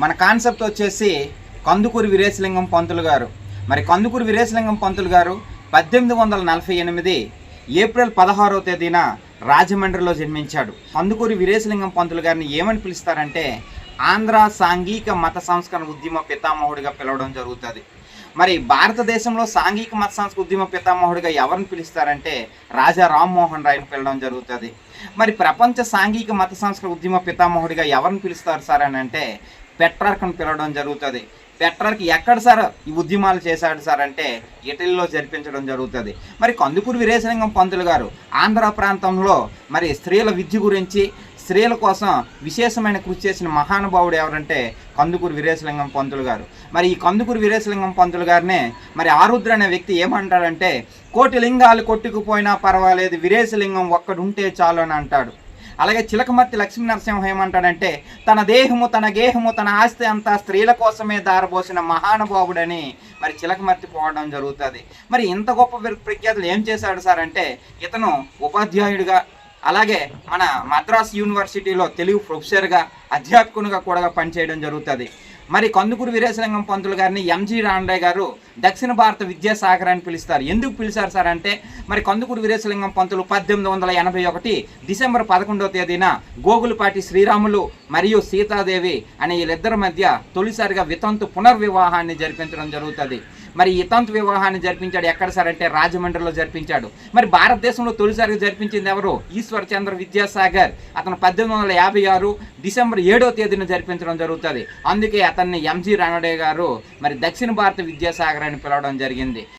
మన కాన్సెప్ట్ వచ్చేసి కందుకూరి వీరేశలింగం పంతులు గారు. మరి కందుకూరి వీరేశలింగం పంతులు గారు పద్దెనిమిది వందల నలభై ఎనిమిది ఏప్రిల్ పదహారవ తేదీన రాజమండ్రిలో జన్మించాడు. కందుకూరి వీరేశలింగం పంతులు గారిని ఏమని పిలుస్తారంటే ఆంధ్ర సాంఘిక మత సంస్కరణ ఉద్యమ పితామహుడిగా పిలవడం జరుగుతుంది. మరి భారతదేశంలో సాంఘిక మత సంస్కృతి ఉద్యమ పితామహుడిగా ఎవరిని పిలుస్తారంటే రాజా రామ్మోహన్ రాయ్ని పిలవడం జరుగుతుంది. మరి ప్రపంచ సాంఘిక మత సంస్కృతి ఉద్యమ పితామహుడిగా ఎవరిని పిలుస్తారు సార్ అని అంటే పెట్రార్క్ను పిలవడం జరుగుతుంది. పెట్రార్క్ ఎక్కడ సార్ ఈ ఉద్యమాలు చేశాడు సార్ అంటే ఇటలీలో జరిపించడం జరుగుతుంది. మరి కందుకూరు వీరేశలింగం పంతులు గారు ఆంధ్ర ప్రాంతంలో మరి స్త్రీల విద్య గురించి స్త్రీల కోసం విశేషమైన కృషి చేసిన మహానుభావుడు ఎవరంటే కందుకూరు వీరేశలింగం పంతులు గారు. మరి ఈ కందుకూరు వీరేశలింగం పంతులు గారినే మరి ఆరుద్ర అనే వ్యక్తి ఏమంటాడంటే కోటి లింగాలు కొట్టుకుపోయినా పర్వాలేదు వీరేశలింగం ఒక్కడుంటే చాలు అని అంటాడు. అలాగే చిలకమర్తి లక్ష్మీ నరసింహ ఏమంటాడంటే తన దేహము తన గేహము తన ఆస్తి అంతా స్త్రీల కోసమే దారబోసిన మహానుభావుడని మరి చిలకమర్తి పోవడం జరుగుతుంది. మరి ఇంత గొప్ప ప్రఖ్యాతులు ఏం చేశాడు సార్ అంటే ఇతను ఉపాధ్యాయుడిగా అలాగే మన మద్రాస్ యూనివర్సిటీలో తెలుగు ప్రొఫెసర్గా అధ్యాపకునిగా కూడా పనిచేయడం జరుగుతుంది. మరి కందుకూరు వీరేశలింగం పంతులు గారిని ఎంజి రాండే గారు దక్షిణ భారత విద్యాసాగర్ అని పిలుస్తారు. ఎందుకు పిలిచారు సార్ అంటే మరి కందుకూరు వీరేశలింగం పంతులు పద్దెనిమిది వందల ఎనభై ఒకటి డిసెంబర్ పదకొండవ తేదీన గోగులపాటి శ్రీరాములు మరియు సీతాదేవి అనే వీళ్ళిద్దరి మధ్య తొలిసారిగా వితంతు పునర్వివాహాన్ని జరిపించడం జరుగుతుంది. మరి ఇతంత్ వివాహాన్ని జరిపించాడు ఎక్కడ సార్ అంటే రాజమండ్రిలో జరిపించాడు. మరి భారతదేశంలో తొలిసారిగా జరిపించింది ఎవరు? ఈశ్వర్ చంద్ర విద్యాసాగర్. అతను పద్దెనిమిది వందల యాభై ఆరు డిసెంబర్ ఏడో తేదీన జరిపించడం జరుగుతుంది. అందుకే అతన్ని ఎంజి రానడే గారు మరి దక్షిణ భారత విద్యాసాగర్ అని పిలవడం జరిగింది.